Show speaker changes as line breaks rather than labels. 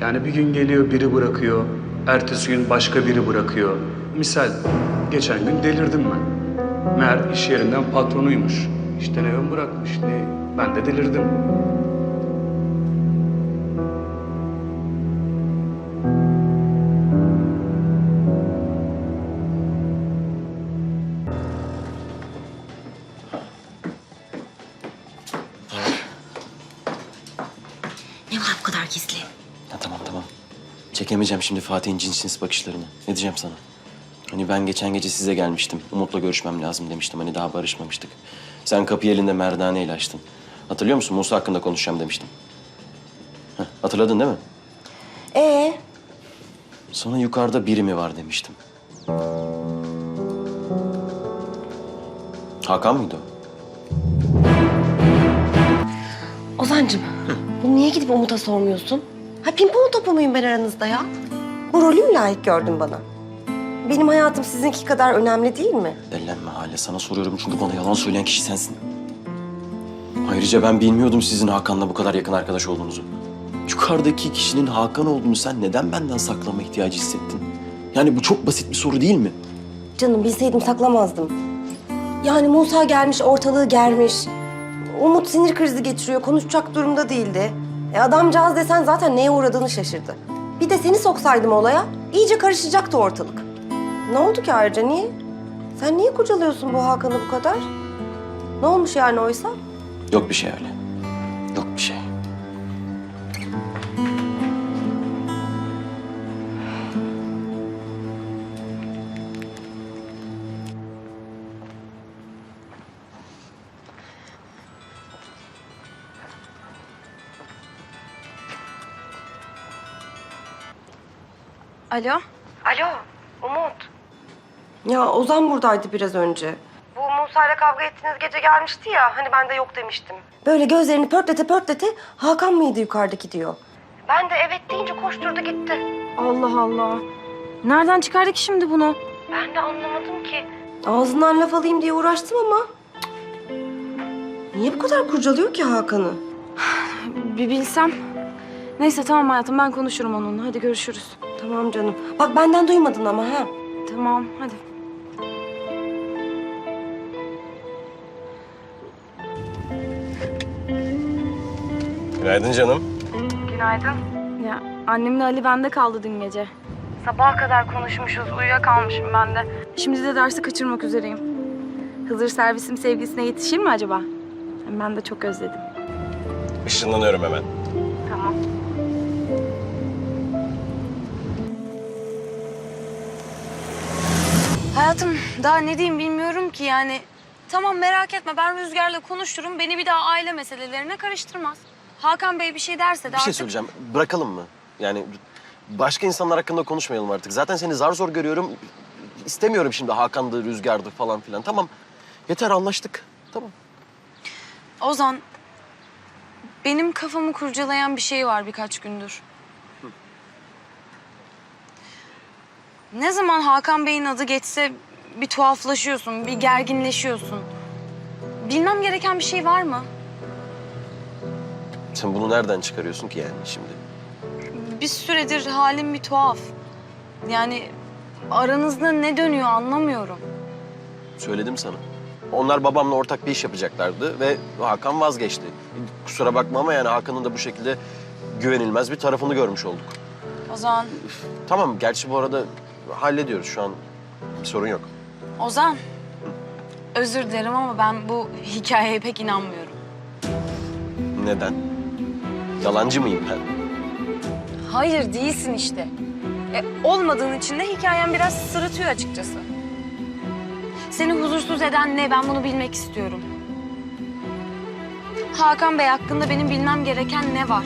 Yani bir gün geliyor biri bırakıyor, ertesi gün başka biri bırakıyor. Misal geçen gün delirdim ben. Meğer iş yerinden patronuymuş. İşten evim bırakmış diye. Ben de delirdim.
Ne var bu kadar gizli?
Ya tamam tamam. Çekemeyeceğim şimdi Fatih'in cins cins bakışlarını. Ne diyeceğim sana? Hani ben geçen gece size gelmiştim. Umut'la görüşmem lazım demiştim. Hani daha barışmamıştık. Sen kapıyı elinde merdaneyle açtın. Hatırlıyor musun? Musa hakkında konuşacağım demiştim. Heh, hatırladın değil mi?
Ee,
Sonra yukarıda biri mi var demiştim. Hakan mıydı o?
Ozan'cığım bunu niye gidip Umut'a sormuyorsun? Ha pimpon topu muyum ben aranızda ya? Bu rolü mü layık gördün bana? Benim hayatım sizinki kadar önemli değil mi?
Dellenme Hale. Sana soruyorum çünkü bana yalan söyleyen kişi sensin. Ayrıca ben bilmiyordum sizin Hakan'la bu kadar yakın arkadaş olduğunuzu. Yukarıdaki kişinin Hakan olduğunu sen neden benden saklama ihtiyacı hissettin? Yani bu çok basit bir soru değil mi?
Canım bilseydim saklamazdım. Yani Musa gelmiş ortalığı germiş. Umut sinir krizi geçiriyor, konuşacak durumda değildi. E adamcağız desen zaten neye uğradığını şaşırdı. Bir de seni soksaydım olaya, iyice karışacaktı ortalık. Ne oldu ki ayrıca, niye? Sen niye kurcalıyorsun bu Hakan'ı bu kadar? Ne olmuş yani oysa?
Yok bir şey öyle. Yok bir şey.
Alo?
Alo, Umut. Ya Ozan buradaydı biraz önce. Bu Musa'yla kavga ettiğiniz gece gelmişti ya, hani ben de yok demiştim. Böyle gözlerini pörtlete pörtlete Hakan mıydı yukarıdaki diyor. Ben de evet deyince koşturdu gitti.
Allah Allah. Nereden çıkardı ki şimdi bunu?
Ben de anlamadım ki. Ağzından laf alayım diye uğraştım ama... Niye bu kadar kurcalıyor ki Hakan'ı?
Bir bilsem. Neyse tamam hayatım ben konuşurum onunla. Hadi görüşürüz.
Tamam canım. Bak benden duymadın ama ha.
Tamam hadi.
Günaydın canım.
Günaydın. Ya annemle Ali bende kaldı dün gece. Sabaha kadar konuşmuşuz. Uyuyakalmışım ben de. Şimdi de dersi kaçırmak üzereyim. Hızır servisim sevgisine yetişir mi acaba? Ben de çok özledim.
Işınlanıyorum hemen.
Tamam. Hayatım daha ne diyeyim bilmiyorum ki yani. Tamam merak etme ben Rüzgar'la konuşurum. Beni bir daha aile meselelerine karıştırmaz. Hakan Bey bir şey derse de
Bir şey
artık...
söyleyeceğim. Bırakalım mı? Yani başka insanlar hakkında konuşmayalım artık. Zaten seni zar zor görüyorum. İstemiyorum şimdi Hakan'dı, Rüzgar'dı falan filan. Tamam. Yeter anlaştık. Tamam.
Ozan, benim kafamı kurcalayan bir şey var birkaç gündür. Ne zaman Hakan Bey'in adı geçse bir tuhaflaşıyorsun, bir gerginleşiyorsun. Bilmem gereken bir şey var mı?
Sen bunu nereden çıkarıyorsun ki yani şimdi?
Bir süredir halim bir tuhaf. Yani aranızda ne dönüyor anlamıyorum.
Söyledim sana. Onlar babamla ortak bir iş yapacaklardı ve Hakan vazgeçti. Kusura bakma ama yani Hakan'ın da bu şekilde güvenilmez bir tarafını görmüş olduk.
Ozan,
Tamam gerçi bu arada hallediyoruz şu an. Bir sorun yok.
Ozan. Özür dilerim ama ben bu hikayeye pek inanmıyorum.
Neden? Yalancı mıyım ben?
Hayır değilsin işte. E, olmadığın için de hikayen biraz sırıtıyor açıkçası. Seni huzursuz eden ne ben bunu bilmek istiyorum. Hakan Bey hakkında benim bilmem gereken ne var?